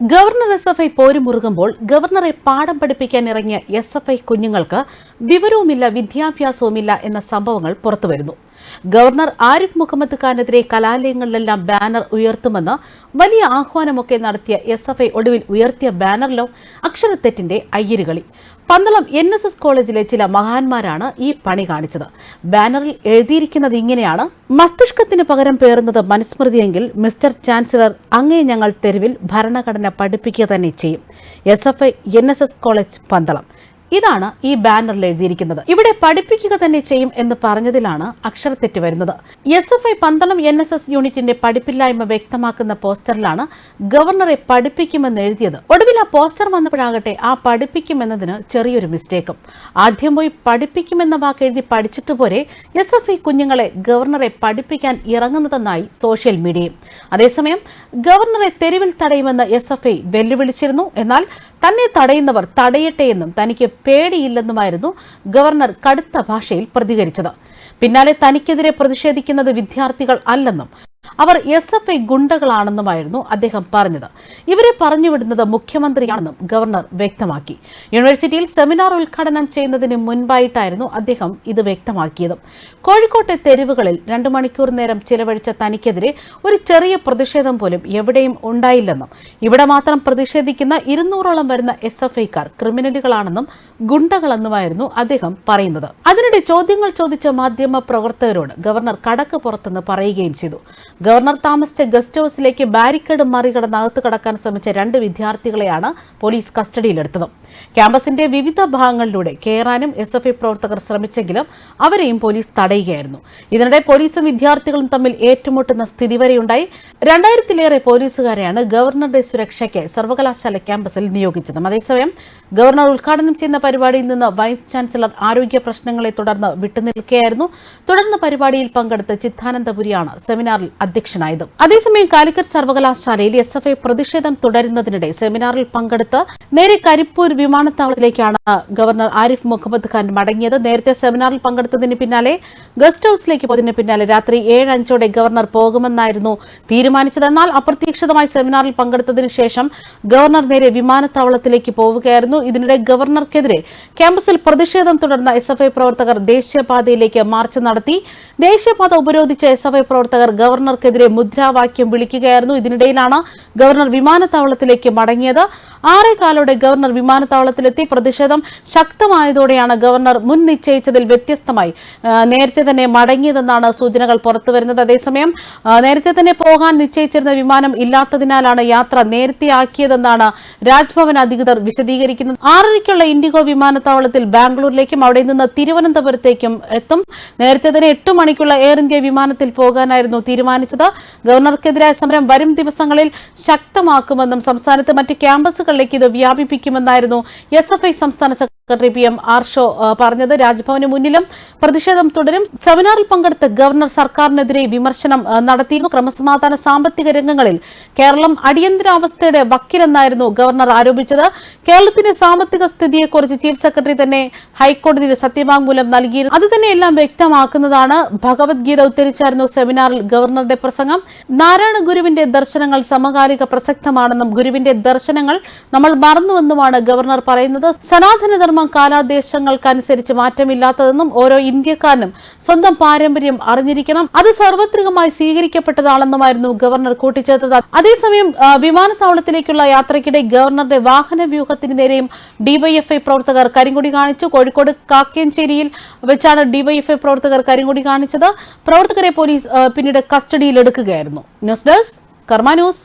Governor S F I പോരുമുറുകുമ്പോൾ ഗവർണറെ പാഠം പഠിപ്പിക്കാൻ ഇറങ്ങിയ എസ് എഫ് ഐ കുഞ്ഞുങ്ങൾക്ക് വിവരവുമില്ല വിദ്യാഭ്യാസവുമില്ല എന്ന സംഭവങ്ങൾ പുറത്തുവരുന്നു. ഗവർണർ ആരിഫ് മുഹമ്മദ് ഖാനെതിരെ കലാലയങ്ങളിലെല്ലാം ബാനർ ഉയർത്തുമെന്ന് വലിയ ആഹ്വാനമൊക്കെ നടത്തിയ എസ് എഫ് ഐ ഒടുവിൽ ഉയർത്തിയ ബാനറിലോ അക്ഷരത്തെറ്റിന്റെ അയ്യരുകളി. പന്തളം എൻ എസ് എസ് കോളേജിലെ ചില മഹാന്മാരാണ് ഈ പണി കാണിച്ചത്. ബാനറിൽ എഴുതിയിരിക്കുന്നത് ഇങ്ങനെയാണ്. മസ്തിഷ്കത്തിന് പകരം പേറുന്നത് മനുസ്മൃതിയെങ്കിൽ മിസ്റ്റർ ചാൻസലർ അങ്ങേ ഞങ്ങൾ തെരുവിൽ ഭരണഘടന പഠിപ്പിക്കുക തന്നെ ചെയ്യും. S F I N S S college Pandalam. ഇതാണ് ഈ ബാനറിൽ എഴുതിയിരിക്കുന്നത്. ഇവിടെ പഠിപ്പിക്കുക തന്നെ ചെയ്യും എന്ന് പറഞ്ഞതിലാണ് അക്ഷരത്തെറ്റ് വരുന്നത്. S F I Pandalam N S S യൂണിറ്റിന്റെ പഠിപ്പില്ലായ്മ വ്യക്തമാക്കുന്ന പോസ്റ്ററിലാണ് ഗവർണറെ പഠിപ്പിക്കുമെന്ന് എഴുതിയത്. ഒടുവിൽ ആ പോസ്റ്റർ വന്നപ്പോഴാകട്ടെ ആ പഠിപ്പിക്കുമെന്നതിന് ചെറിയൊരു മിസ്റ്റേക്കും. ആദ്യം പോയി പഠിപ്പിക്കുമെന്ന വാക്ക് എഴുതി പഠിച്ചിട്ട് പോരെ എസ് എഫ് ഐ കുഞ്ഞുങ്ങളെ ഗവർണറെ പഠിപ്പിക്കാൻ ഇറങ്ങുന്നതെന്നായി സോഷ്യൽ മീഡിയയും. അതേസമയം ഗവർണറെ തെരുവിൽ തടയുമെന്ന് എസ് എഫ് ഐ വെല്ലുവിളിച്ചിരുന്നു. എന്നാൽ തന്നെ തടയുന്നവർ തടയട്ടെ എന്നും തനിക്ക് പേടിയില്ലെന്നുമായിരുന്നു ഗവർണർ കടുത്ത ഭാഷയിൽ പ്രതികരിച്ചത്. പിന്നാലെ തനിക്കെതിരെ പ്രതിഷേധിക്കുന്നത് വിദ്യാർത്ഥികൾ അല്ലെന്നും അവർ എസ് എഫ് ഐ ഗുണ്ടകളാണെന്നുമായിരുന്നു അദ്ദേഹം പറഞ്ഞത്. ഇവരെ പറഞ്ഞുവിടുന്നത് മുഖ്യമന്ത്രിയാണെന്നും ഗവർണർ വ്യക്തമാക്കി. യൂണിവേഴ്സിറ്റിയിൽ സെമിനാർ ഉദ്ഘാടനം ചെയ്യുന്നതിന് മുൻപായിട്ടായിരുന്നു അദ്ദേഹം ഇത് വ്യക്തമാക്കിയത്. കോഴിക്കോട്ടെ തെരുവുകളിൽ രണ്ടു മണിക്കൂർ നേരം ചിലവഴിച്ച തനിക്കെതിരെ ഒരു ചെറിയ പ്രതിഷേധം പോലും എവിടെയും ഉണ്ടായില്ലെന്നും ഇവിടെ മാത്രം പ്രതിഷേധിക്കുന്ന ഇരുന്നൂറോളം വരുന്ന എസ് എഫ് ഐക്കാർ ക്രിമിനലുകളാണെന്നും ഗുണ്ടകളെന്നുമായിരുന്നു അദ്ദേഹം പറയുന്നത്. അതിനിടെ ചോദ്യങ്ങൾ ചോദിച്ച മാധ്യമ പ്രവർത്തകരോട് ഗവർണർ കടക്ക് പുറത്തെന്ന് പറയുകയും ചെയ്തു. ഗവർണർ താമസിച്ച ഗസ്റ്റ് ഹൌസിലേക്ക് ബാരിക്കേഡ് മറികടന്ന് അകത്ത് കടക്കാൻ ശ്രമിച്ച രണ്ട് വിദ്യാർത്ഥികളെയാണ് പോലീസ് കസ്റ്റഡിയിലെടുത്തത്. ക്യാമ്പസിന്റെ വിവിധ ഭാഗങ്ങളിലൂടെ കയറാനും എസ് എഫ് ഐ പ്രവർത്തകർ ശ്രമിച്ചെങ്കിലും അവരെയും പോലീസ് തടയുകയായിരുന്നു. ഇതിനിടെ പോലീസും വിദ്യാർത്ഥികളും തമ്മിൽ ഏറ്റുമുട്ടുന്ന സ്ഥിതി വരെയുണ്ടായി രണ്ടായിരത്തിലേറെ പോലീസുകാരെയാണ് ഗവർണറുടെ സുരക്ഷയ്ക്ക് സർവകലാശാല ക്യാമ്പസിൽ നിയോഗിച്ചത്. അതേസമയം ഗവർണർ ഉദ്ഘാടനം ചെയ്യുന്ന പരിപാടിയിൽ നിന്ന് വൈസ് ചാൻസലർ ആരോഗ്യ പ്രശ്നങ്ങളെ തുടർന്ന് വിട്ടുനിൽക്കുകയായിരുന്നു. തുടർന്ന് പരിപാടിയിൽ പങ്കെടുത്ത് ചിത്താനന്ദപുരിയാണ് സെമിനാറിൽ അധ്യക്ഷനായത്. അതേസമയം കാലിക്കറ്റ് സർവകലാശാലയിൽ എസ് എഫ് ഐ പ്രതിഷേധം തുടരുന്നതിനിടെ സെമിനാറിൽ പങ്കെടുത്ത് നേരെ കരിപ്പൂർ വിമാനത്താവളത്തിലേക്കാണ് ഗവർണർ ആരിഫ് മുഹമ്മദ് ഖാൻ മടങ്ങിയത്. നേരത്തെ സെമിനാറിൽ പങ്കെടുത്തതിന് പിന്നാലെ ഗസ്റ്റ് ഹൌസിലേക്ക് പോയതിന് പിന്നാലെ രാത്രി ഏഴ് അഞ്ചോടെ ഗവർണർ പോകുമെന്നായിരുന്നു തീരുമാനിച്ചത്. എന്നാൽ അപ്രതീക്ഷിതമായി സെമിനാറിൽ പങ്കെടുത്തതിന് ശേഷം ഗവർണർ നേരെ വിമാനത്താവളത്തിലേക്ക് പോവുകയായിരുന്നു. ഇതിനിടെ ഗവർണർക്കെതിരെ ക്യാമ്പസിൽ പ്രതിഷേധം തുടർന്ന എസ് എഫ് ഐ പ്രവർത്തകർ ദേശീയപാതയിലേക്ക് മാർച്ച് നടത്തി. ദേശീയപാത ഉപരോധിച്ച എസ് എഫ് ഐ പ്രവർത്തകർ ഗവർണർക്കെതിരെ മുദ്രാവാക്യം വിളിക്കുകയായിരുന്നു. ഇതിനിടയിലാണ് ഗവർണർ വിമാനത്താവളത്തിലേക്ക് മടങ്ങിയത്. ആറേകാലോടെ ഗവർണർ വിമാനത്താവളത്തിലെത്തി പ്രതിഷേധം ശക്തമായതോടെയാണ് ഗവർണർ മുൻ നിശ്ചയിച്ചതിൽ വ്യത്യസ്തമായി. നേരത്തെ തന്നെ മടങ്ങിയതെന്നാണ് സൂചനകൾ പുറത്തുവരുന്നത്. അതേസമയം നേരത്തെ തന്നെ പോകാൻ നിശ്ചയിച്ചിരുന്ന വിമാനം ഇല്ലാത്തതിനാലാണ് യാത്ര നേരത്തെയാക്കിയതെന്നാണ് രാജ്ഭവൻ അധികൃതർ വിശദീകരിക്കുന്നത്. ആറരയ്ക്കുള്ള ഇൻഡിഗോ വിമാനത്താവളത്തിൽ ബാംഗ്ലൂരിലേക്കും അവിടെ നിന്ന് തിരുവനന്തപുരത്തേക്കും എത്തും. നേരത്തെ തന്നെ എട്ട് മണിക്കുള്ള എയർ ഇന്ത്യ വിമാനത്തിൽ പോകാനായിരുന്നു തീരുമാനിച്ചത്. ഗവർണർക്കെതിരായ സമരം വരും ദിവസങ്ങളിൽ ശക്തമാക്കുമെന്നും സംസ്ഥാനത്ത് മറ്റ് ക്യാമ്പസുകളിലേക്ക് ഇത് വ്യാപിപ്പിക്കുമെന്നായിരുന്നു എസ് സംസ്ഥാന സെക്രട്ടറി പി എം ആർഷോ പറഞ്ഞത്. രാജ്ഭവന് മുന്നിലും പ്രതിഷേധം തുടരും. സെമിനാറിൽ പങ്കെടുത്ത് ഗവർണർ സർക്കാരിനെതിരെ വിമർശനം നടത്തിയിരുന്നു. ക്രമസമാധാന സാമ്പത്തിക രംഗങ്ങളിൽ കേരളം അടിയന്തരാവസ്ഥയുടെ വക്കിലെന്നായിരുന്നു ഗവർണർ ആരോപിച്ചത്. കേരളത്തിന്റെ സാമ്പത്തിക സ്ഥിതിയെക്കുറിച്ച് ചീഫ് സെക്രട്ടറി തന്നെ ഹൈക്കോടതിയിൽ സത്യവാങ്മൂലം നൽകിയിരുന്നു. അത് തന്നെ എല്ലാം വ്യക്തമാക്കുന്നതാണ്. ഭഗവത്ഗീത ഉദ്ധരിച്ചായിരുന്നു സെമിനാറിൽ ഗവർണറുടെ പ്രസംഗം. നാരായണ ഗുരുവിന്റെ ദർശനങ്ങൾ സമകാലിക പ്രസക്തമാണെന്നും ഗുരുവിന്റെ ദർശനങ്ങൾ നമ്മൾ മറന്നുവെന്നുമാണ് ഗവർണർ പറയുന്നത്. സനാതനധർമ്മം കാലാദേശങ്ങൾക്കനുസരിച്ച് മാറ്റമില്ലാത്തതെന്നും ഓരോ ഇന്ത്യക്കാരനും സ്വന്തം പാരമ്പര്യം അറിഞ്ഞിരിക്കണം. അത് സർവത്രികമായി സ്വീകരിക്കപ്പെട്ടതാണെന്നുമായിരുന്നു ഗവർണർ കൂട്ടിച്ചേർത്തത്. അതേസമയം വിമാനത്താവളത്തിലേക്കുള്ള യാത്രയ്ക്കിടെ ഗവർണറുടെ വാഹന വ്യൂഹത്തിന് നേരെയും ഡിവൈഎഫ്ഐ പ്രവർത്തകർ കരിങ്കൊടി കാണിച്ചു. കോഴിക്കോട് കാക്കേഞ്ചേരിയിൽ വെച്ചാണ് ഡിവൈഎഫ്ഐ പ്രവർത്തകർ കരിങ്കൊടി കാണിച്ചത്. പ്രവർത്തകരെ പോലീസ് പിന്നീട് പിന്നീട് കസ്റ്റഡിയിലെടുക്കുകയായിരുന്നു. News desk Karma news.